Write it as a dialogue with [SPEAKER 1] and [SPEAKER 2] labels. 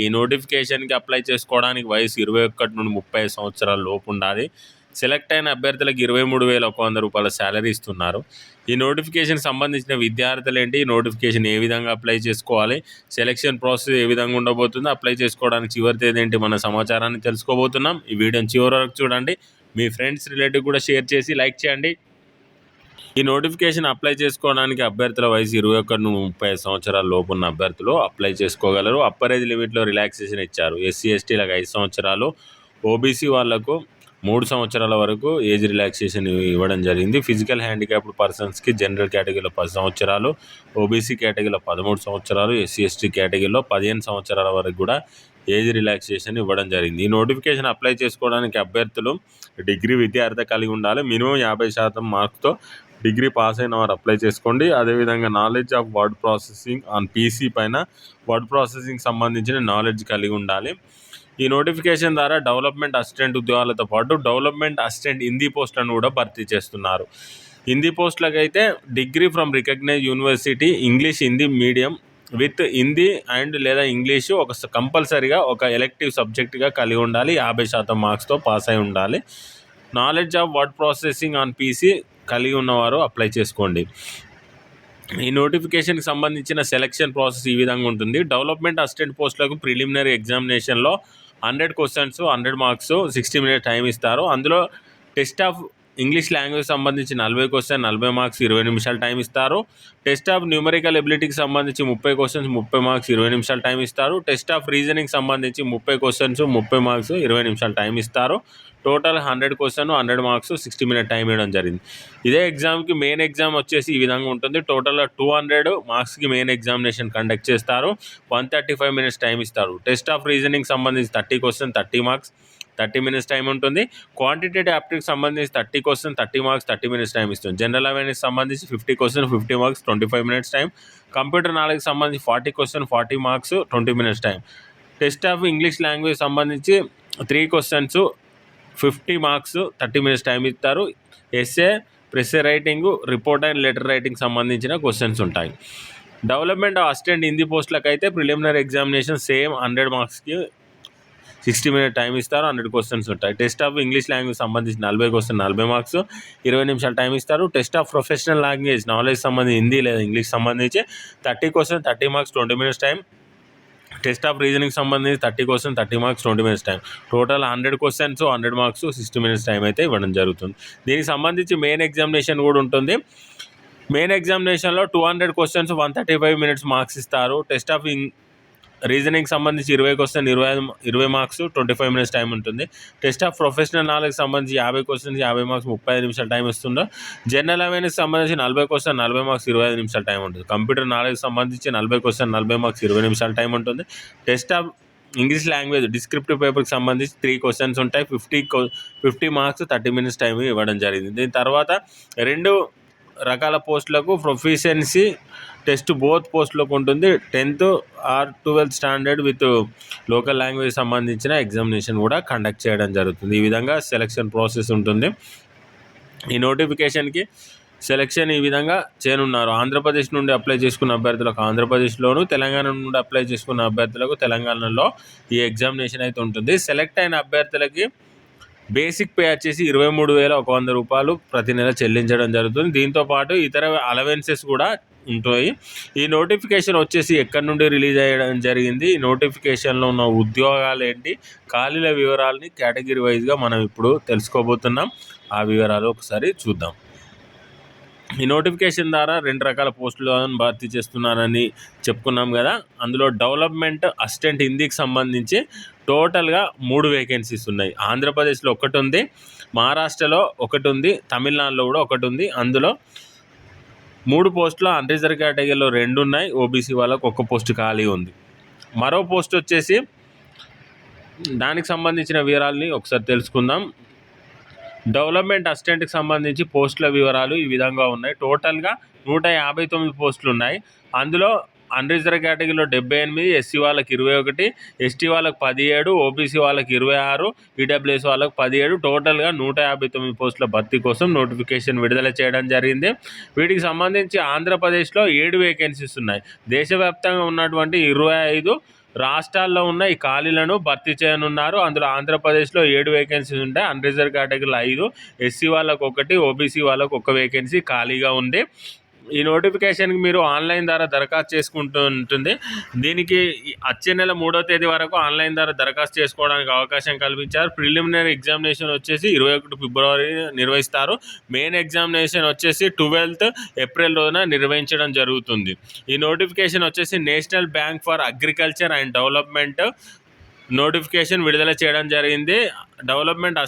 [SPEAKER 1] ఈ నోటిఫికేషన్కి అప్లై చేసుకోవడానికి వయసు ఇరవై ఒకటి నుండి ముప్పై సంవత్సరాల లోపు ఉండాలి. సెలెక్ట్ అయిన అభ్యర్థులకు ఇరవై మూడు వేల ఒక వంద రూపాయల శాలరీ ఇస్తున్నారు. ఈ నోటిఫికేషన్ సంబంధించిన విద్యార్థులు ఏంటి? ఈ నోటిఫికేషన్ ఏ విధంగా అప్లై చేసుకోవాలి? సెలెక్షన్ ప్రాసెస్ ఏ విధంగా ఉండబోతుందో? అప్లై చేసుకోవడానికి చివరి తేదీ ఏంటి? మన సమాచారాన్ని తెలుసుకోబోతున్నాం. ఈ వీడియోని చివరి వరకు చూడండి. మీ ఫ్రెండ్స్ రిలేటివ్ కూడా షేర్ చేసి లైక్ చేయండి. ఈ నోటిఫికేషన్ అప్లై చేసుకోవడానికి అభ్యర్థుల వయసు ఇరవై ఒకటి నుండి ముప్పై ఐదు సంవత్సరాల లోపు ఉన్న అభ్యర్థులు అప్లై చేసుకోగలరు. అప్పర్ ఏజ్ లిమిట్లో రిలాక్సేషన్ ఇచ్చారు. ఎస్సీ ఎస్టీలకు ఐదు సంవత్సరాలు ఓబీసీ వాళ్ళకు మూడు సంవత్సరాల వరకు ఏజ్ రిలాక్సేషన్ ఇవ్వడం జరిగింది. ఫిజికల్ హ్యాండిక్యాప్డ్ పర్సన్స్కి జనరల్ కేటగిరీలో పది సంవత్సరాలు ఓబీసీ కేటగిరీలో పదమూడు సంవత్సరాలు ఎస్సీ ఎస్టీ కేటగిరీలో పదిహేను సంవత్సరాల వరకు కూడా ఏజ్ రిలాక్సేషన్ ఇవ్వడం జరిగింది. ఈ నోటిఫికేషన్ అప్లై చేసుకోవడానికి అభ్యర్థులు డిగ్రీ విద్యార్థి కలిగి ఉండాలి. మినిమం యాభై శాతం మార్క్తో డిగ్రీ పాస్ అయిన వారు అప్లై చేసుకోండి. అదేవిధంగా knowledge of word processing on PC పైన వర్డ్ ప్రాసెసింగ్ సంబంధించిన నాలెడ్జ్ కలిగి ఉండాలి. ఈ నోటిఫికేషన్ ద్వారా డెవలప్మెంట్ అసిస్టెంట్ ఉద్యోగాలతో పాటు డెవలప్మెంట్ అసిస్టెంట్ హిందీ పోస్టులను కూడా భర్తీ చేస్తున్నారు. Hindi పోస్టులకైతే degree from recognise university English Hindi medium with Hindi and లేదా ఇంగ్లీషు ఒక కంపల్సరీగా ఒక ఎలెక్టివ్ సబ్జెక్ట్గా కలిగి ఉండాలి. యాభై శాతం మార్క్స్తో పాస్ అయి ఉండాలి. Knowledge of word processing on PC కలిగి ఉన్నవారు అప్లై చేసుకోండి. ఈ నోటిఫికేషన్కి సంబంధించిన సెలక్షన్ ప్రాసెస్ ఈ విధంగా ఉంటుంది. డెవలప్మెంట్ అసిస్టెంట్ పోస్టులకు ప్రిలిమినరీ ఎగ్జామినేషన్లో hundred questions hundred marks sixty minute time ఇస్తారు. అందులో టెస్ట్ ఆఫ్ ఇంగ్లీష్ లాంగ్వేజ్ సంబంధించి నలభై క్వశ్చన్ నలభై మార్క్స్ ఇరవై నిమిషాలు టైం ఇస్తారు. టెస్ట్ ఆఫ్ న్యూమరికల్ ఎబిలిటీకి సంబంధించి ముప్పై క్వశ్చన్స్ ముప్పై మార్క్స్ ఇరవై నిమిషాలు టైం ఇస్తారు. టెస్ట్ ఆఫ్ రీజనింగ్ సంబంధించి ముప్పై క్వశ్చన్స్ ముప్పై మార్క్స్ ఇరవై నిమిషాలు టైం ఇస్తారు. Total hundred question hundred marks sixty minute time ఇవ్వడం జరిగింది. ఇదే ఎగ్జామ్కి మెయిన్ ఎగ్జామ్ వచ్చేసి ఈ విధంగా ఉంటుంది. టోటల్ టూ హండ్రెడ్ మార్క్స్కి మెయిన్ ఎగ్జామినేషన్ కండక్ట్ చేస్తారు. One thirty five minutes time ఇస్తారు టెస్ట్ ఆఫ్ రీజనింగ్ సంబంధించి thirty question thirty marks thirty minutes time ఉంటుంది. క్వాంటిటేటివ్ యాప్టికి సంబంధించి thirty question thirty marks thirty minutes time ఇస్తుంది. జనరల్ అవేర్నెస్ సంబంధించి fifty question fifty marks twenty five minutes time computer knowledge సంబంధించి forty question forty marks twenty minutes time test of English language సంబంధించి three questions fifty marks thirty minutes time ఇస్తారు. Essay precis writing report and letter writing సంబంధించిన questions ఉంటాయి. Development assistant Hindi పోస్టులకు అయితే preliminary examination same hundred మార్క్స్కి sixty minute time ఇస్తారు hundred questions ఉంటాయి. Test of English language సంబంధించి నలభై క్వశ్చన్ నలభై మార్క్స్ ఇరవై నిమిషాలు టైం ఇస్తారు. Test of professional language knowledge సంబంధించి హిందీ లేదా ఇంగ్లీష్ సంబంధించి thirty question thirty marks twenty minutes time test of reasoning సంబంధించి thirty question thirty marks twenty minutes time total hundred questions hundred marks sixty minutes time అయితే ఇవ్వడం జరుగుతుంది. దీనికి సంబంధించి main examination కూడా ఉంటుంది. మెయిన్ ఎగ్జామినేషన్లో two hundred questions one thirty five minutes marks ఇస్తారు. టెస్ట్ ఆఫ్ రీజనింగ్ సంబంధించి ఇరవై క్వశ్చన్ ఇరవై ఐదు ఇరవై marks twenty five minutes time ఉంటుంది. టెస్ట్ ఆఫ్ ప్రొఫెషనల్ నాలెడ్జ్ సంబంధించి యాభై క్వశ్చన్స్ యాభై మార్క్స్ ముప్పై ఐదు నిమిషాలు టైం ఇస్తుందో జనరల్ అవేర్నెస్ సంబంధించి నలభై క్వశ్చన్ నలభై మార్క్స్ ఇరవై ఐదు నిమిషాలు టైం ఉంటుంది. కంప్యూటర్ నాలెడ్జ్ సంబంధించి నలభై క్వశ్చన్ నలభై మార్క్స్ ఇరవై నిమిషాలు టైం ఉంటుంది. Test of English language descriptive పేపర్కి సంబంధించి త్రీ క్వశ్చన్స్ ఉంటాయి. Fifty fifty marks thirty minutes time ఇవ్వడం జరిగింది. దీని తర్వాత రెండు రకాల పోస్టులకు ప్రొఫిషియన్సీ టెస్ట్ బోత్ పోస్టులకు ఉంటుంది. Tenth or twelfth standard with local language సంబంధించిన ఎగ్జామినేషన్ కూడా కండక్ట్ చేయడం జరుగుతుంది. ఈ విధంగా సెలక్షన్ ప్రాసెస్ ఉంటుంది. ఈ నోటిఫికేషన్కి సెలక్షన్ ఈ విధంగా చేయనున్నారు. ఆంధ్రప్రదేశ్ నుండి అప్లై చేసుకున్న అభ్యర్థులకు ఆంధ్రప్రదేశ్లోను తెలంగాణ నుండి అప్లై చేసుకున్న అభ్యర్థులకు తెలంగాణలో ఈ ఎగ్జామినేషన్ అయితే ఉంటుంది. సెలెక్ట్ అయిన అభ్యర్థులకి బేసిక్ పే వచ్చేసి ఇరవై మూడు వేల ఒక వంద రూపాయలు ప్రతి నెల చెల్లించడం జరుగుతుంది. దీంతోపాటు ఇతర అలవెన్సెస్ కూడా ఉంటాయి. ఈ నోటిఫికేషన్ వచ్చేసి ఎక్కడి నుండి రిలీజ్ అయ్యడం జరిగింది? ఈ నోటిఫికేషన్లో ఉన్న ఉద్యోగాలు ఏంటి? ఖాళీల వివరాలని కేటగిరీ వైజ్గా మనం ఇప్పుడు తెలుసుకోబోతున్నాం. ఆ వివరాలు ఒకసారి చూద్దాం. ఈ నోటిఫికేషన్ ద్వారా రెండు రకాల పోస్టులను భర్తీ చేస్తున్నారని చెప్పుకున్నాం కదా. అందులో డెవలప్మెంట్ అసిస్టెంట్ హిందీకి సంబంధించి టోటల్గా మూడు వేకెన్సీస్ ఉన్నాయి. ఆంధ్రప్రదేశ్లో ఒకటి ఉంది మహారాష్ట్రలో ఒకటి ఉంది తమిళనాడులో కూడా ఒకటి ఉంది అందులో మూడు పోస్టులు అన్రిజర్వ్ కేటగిరీలో రెండు ఉన్నాయి. ఓబీసీ వాళ్ళకు ఒక్క పోస్ట్ ఖాళీ ఉంది. మరో పోస్ట్ వచ్చేసి దానికి సంబంధించిన వివరాలని ఒకసారి తెలుసుకుందాం. డెవలప్మెంట్ అసిస్టెంట్కి సంబంధించి పోస్టుల వివరాలు ఈ విధంగా ఉన్నాయి. టోటల్గా నూట యాభై తొమ్మిది పోస్టులు ఉన్నాయి. అందులో అన్రిజర్వ్ కేటగిరీలో డెబ్బై ఎనిమిది ఎస్సీ వాళ్ళకి ఇరవై ఒకటి ఎస్టీ వాళ్ళకి పదిహేడు ఓబీసీ వాళ్ళకి ఇరవై ఆరు ఈడబ్ల్యూఎస్ వాళ్ళకి పదిహేడు. టోటల్గా నూట యాభై తొమ్మిది పోస్టుల భర్తీ కోసం నోటిఫికేషన్ విడుదల చేయడం జరిగింది. వీటికి సంబంధించి ఆంధ్రప్రదేశ్లో ఏడు వేకెన్సీస్ ఉన్నాయి. దేశవ్యాప్తంగా ఉన్నటువంటి ఇరవై ఐదు రాష్ట్రాల్లో ఉన్న ఈ ఖాళీలను భర్తీ చేయనున్నారు. అందులో ఆంధ్రప్రదేశ్లో ఏడు వేకెన్సీస్ ఉంటాయి. అన్రిజర్వ్ కేటగిరీలో ఐదు ఎస్సీ వాళ్ళకు ఒకటి ఓబీసీ వాళ్ళకు ఒక వేకెన్సీ ఖాళీగా ఉంది. ఈ నోటిఫికేషన్కి మీరు ఆన్లైన్ ద్వారా దరఖాస్తు చేసుకుంటూ ఉంటుంది. దీనికి వచ్చే నెల మూడో తేదీ వరకు ఆన్లైన్ ద్వారా దరఖాస్తు చేసుకోవడానికి అవకాశం కల్పించారు. ప్రిలిమినరీ ఎగ్జామినేషన్ వచ్చేసి ఇరవై ఒకటి ఫిబ్రవరి నిర్వహిస్తారు. మెయిన్ ఎగ్జామినేషన్ వచ్చేసి ట్వెల్త్ ఏప్రిల్ రోజున నిర్వహించడం జరుగుతుంది. ఈ నోటిఫికేషన్ వచ్చేసి national bank for agriculture and development notification విడుదల చేయడం జరిగింది. డెవలప్మెంట్